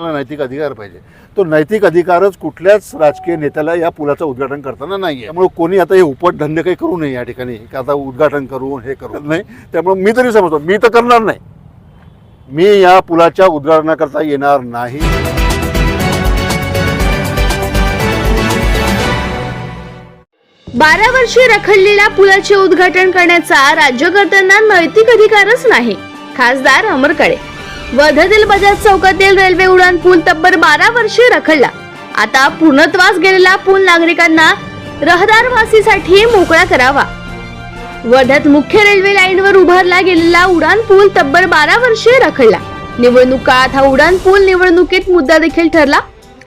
आपल्याला नैतिक अधिकार पाहिजे. तो नैतिक अधिकारच कुठल्याच राजकीय नेत्याला या पुलाचं उद्घाटन करताना नाही आहे त्यामुळे कोणी आता हे उपटधंदे काही करू नये या ठिकाणी आता उद्घाटन करू हे करू. नाही त्यामुळे मी तरी समजतो मी तर करणार नाही. मी या पुलाच्या उद्घाटनाकरता येणार नाही. बारा वर्षे रखडलेल्या पुलाचे उद्घाटन करण्याचा राज्यकर्त्यांना नैतिक अधिकारच नाही. खासदार अमर वर्ध्यातील बजाज चौकातील रेल्वे उडान पूल तब्बल बारा वर्षे रखडला. आता पूर्णत्वास गेलेला पूल नागरिकांना रहदारवासीसाठी मोकळा करावा. वर्ध्यात मुख्य रेल्वे लाईनवर उभारला गेलेला उडान पूल तब्बल बारा वर्षे रखडला. निवडणूक काळात हा उडान पूल निवडणुकीत मुद्दा देखील ठरला.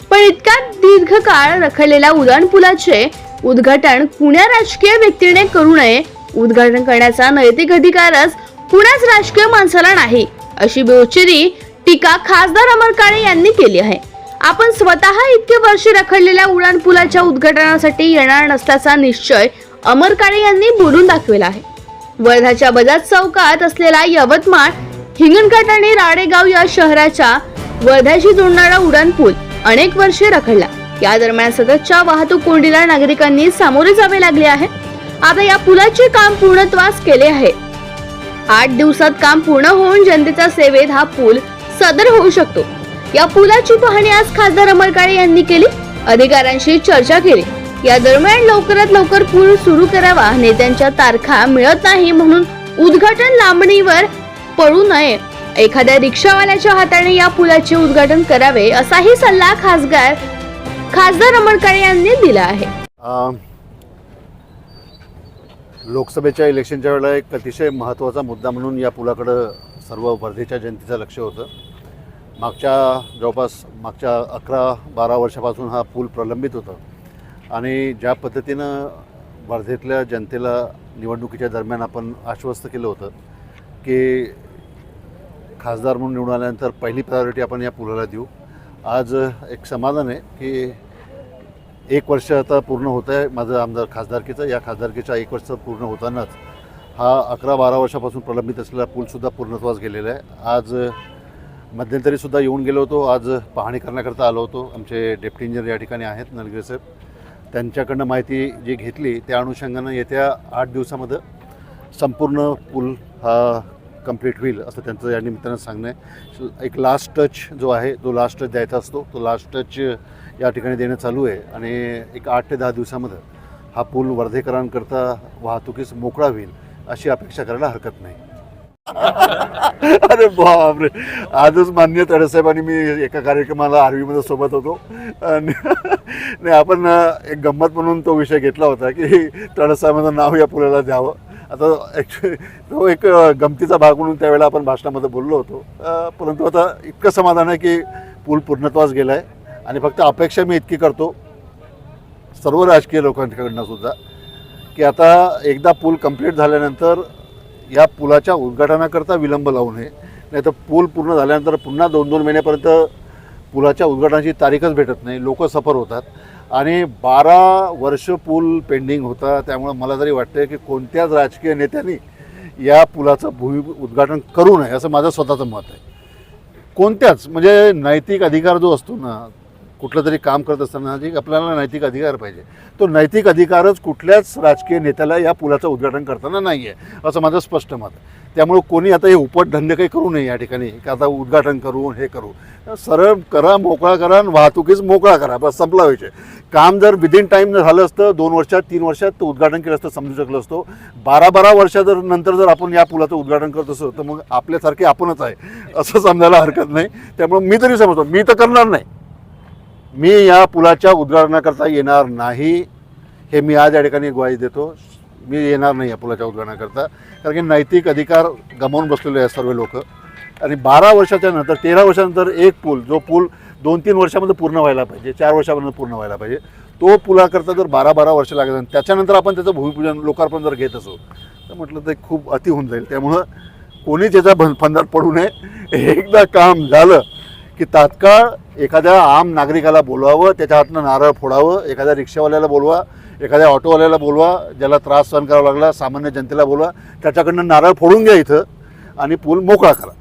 पण इतका दीर्घकाळ रखडलेल्या उडान पुलाचे उद्घाटन कुण्या राजकीय व्यक्तीने करू नये उद्घाटन करण्याचा नैतिक अधिकारच कुणाच राजकीय माणसाला नाही. अशी बेउचिरी टीका खासदार अमर काळे यांनी केली आहे. आपण स्वतः इतके वर्ष रखडलेल्या उडान पुलाच्या उद्घाटनासाठी येणार नसल्याचा निश्चय अमर काळे यांनी बोलून दाखविला आहे. वर्धाच्या बजाज चौकात असलेला यवतमाळ हिंगणघाट आणि राडेगाव या शहराच्या वर्ध्याशी जोडणारा उडान पूल अनेक वर्षे रखडला. या दरम्यान सततच्या वाहतूक कोंडीला नागरिकांनी सामोरे जावे लागले आहे. आता या पुलाचे काम पूर्णत्वास केले आहे. आठ दिवसात काम पूर्ण होऊन जनतेच्या सेवेत हा पूल सदर होऊ शकतो. या पुलाची पाहणी आज खासदार अमर काळे यांनी केली. अधिकाऱ्यांशी चर्चा केली. या दरम्यान लवकरात लवकर पूल सुरू करावा नेत्यांच्या तारखा मिळत नाही म्हणून उद्घाटन लांबणीवर पडू नये. एखाद्या रिक्षावाल्याच्या हाताने या पुलाचे उद्घाटन करावे असाही सल्ला खासदार खासदार अमर काळे यांनी दिला आहे. लोकसभेच्या इलेक्शनच्या वेळेला एक अतिशय महत्त्वाचा मुद्दा म्हणून या पुलाकडं सर्व वर्धेच्या जनतेचं लक्ष होतं. मागच्या जवळपास मागच्या अकरा बारा वर्षापासून हा पूल प्रलंबित होता. आणि ज्या पद्धतीनं वर्धेतल्या जनतेला निवडणुकीच्या दरम्यान आपण आश्वस्त केलं होतं की खासदार म्हणून निवडून आल्यानंतर पहिली प्रायोरिटी आपण या पुलाला देऊ. आज एक समाधान आहे की एक वर्ष आता पूर्ण होत आहे माझं आमदार खासदारकीचं. या खासदारकीच्या एक वर्ष पूर्ण होतानाच हा अकरा बारा वर्षापासून प्रलंबित असलेला पूलसुद्धा पूर्णत्वास गेलेला आहे. आज मध्यंतरीसुद्धा येऊन गेलो होतो. आज पाहणी करण्याकरता आलो होतो. आमचे डेप्टी इंजिनियर या ठिकाणी आहेत नलगिरे साहेब. त्यांच्याकडनं माहिती जी घेतली त्या अनुषंगानं येत्या आठ दिवसामध्ये संपूर्ण पूल हा कंप्लीट होईल असं त्यांचं या निमित्तानं सांगणं आहे. एक लास्ट टच जो आहे तो लास्ट टच द्यायचा असतो. तो लास्ट टच या ठिकाणी देणं चालू आहे. आणि एक आठ ते दहा दिवसामध्ये हा पूल वर्धेकरांकरता वाहतुकीस मोकळा होईल अशी अपेक्षा करायला हरकत नाही. अरे बापरे! आजच मान्य तडसाहेब आणि मी एका कार्यक्रमाला आर्वीमध्ये सोबत होतो. आणि नाही आपण एक गंमत म्हणून तो विषय घेतला होता की तडसाहेबांचं नाव या पुलाला द्यावं. आता ॲक्च्युली तो एक गमतीचा भाग म्हणून त्यावेळेला आपण भाषणामध्ये बोललो होतो. परंतु आता इतकं समाधान आहे की पूल पूर्णत्वास गेला आहे आणि फक्त अपेक्षा मी इतकी करतो सर्व राजकीय लोकांकडनं सुद्धा की आता एकदा पूल कंप्लीट झाल्यानंतर या पुलाच्या उद्घाटनाकरता विलंब लावू नये. नाही तर पूल पूर्ण झाल्यानंतर पुन्हा दोन दोन महिन्यापर्यंत पुलाच्या उद्घाटनाची तारीखच भेटत नाही. लोक सफर होतात. आणि बारा वर्ष पूल पेंडिंग होता त्यामुळं मला तरी वाटतं की कोणत्याच राजकीय नेत्यांनी या पुलाचं भूमी उद्घाटन करू नये असं माझं स्वतःचं मत आहे. कोणत्याच म्हणजे नैतिक अधिकार जो असतो ना कुठलं तरी काम करत असताना जी आपल्याला नैतिक अधिकार पाहिजे. तो नैतिक अधिकारच कुठल्याच राजकीय नेत्याला या पुलाचं उद्घाटन करताना नाही आहे असं माझं स्पष्ट मत. आहे त्यामुळं कोणी आता हे उपटधंदे काही करू नये या ठिकाणी का आता उद्घाटन करू हे करू. सरळ करा मोकळा करा आणि वाहतुकीच मोकळा करा बस संपला विषय. काम जर विदिन टाईम झालं असतं दोन वर्षात तीन वर्षात तर उद्घाटन केलं असतं समजू शकलो असतो. बारा बारा वर्षा जर नंतर जर आपण या पुलाचं उद्घाटन करत असतो तर मग आपल्यासारखे आपणच आहे असं समजायला हरकत नाही. त्यामुळे मी तरी समजतो. मी तर करणार नाही. मी या पुलाच्या उद्घाटनाकरता येणार नाही. हे मी आज या ठिकाणी ग्वाही देतो. मी येणार नाही या पुलाच्या उद्घाटनाकरता. कारण की नैतिक अधिकार गमावून बसलेले आहेत सर्व लोक. आणि बारा वर्षाच्या नंतर तेरा वर्षानंतर एक पूल जो पूल दोन तीन वर्षामध्ये पूर्ण व्हायला पाहिजे चार वर्षामध्ये पूर्ण व्हायला पाहिजे तो पुलाकरता जर बारा बारा वर्ष लागत आणि त्याच्यानंतर आपण त्याचं भूमिपूजन लोकार्पण जर घेत असो तर म्हटलं ते खूप अति होऊन जाईल. त्यामुळं कोणीच त्याचा भं फंदात पडू नये. एकदा काम झालं की तात्काळ एखाद्या आम नागरिकाला बोलवावं त्याच्या हातनं नारळ फोडावं एखाद्या रिक्षावाल्याला बोलवा एखाद्या ऑटोवाल्याला बोलवा ज्याला त्रास सहन करावा लागला सामान्य जनतेला बोलवा त्याच्याकडनं नारळ फोडून घ्या इथं आणि पूल मोकळा करा.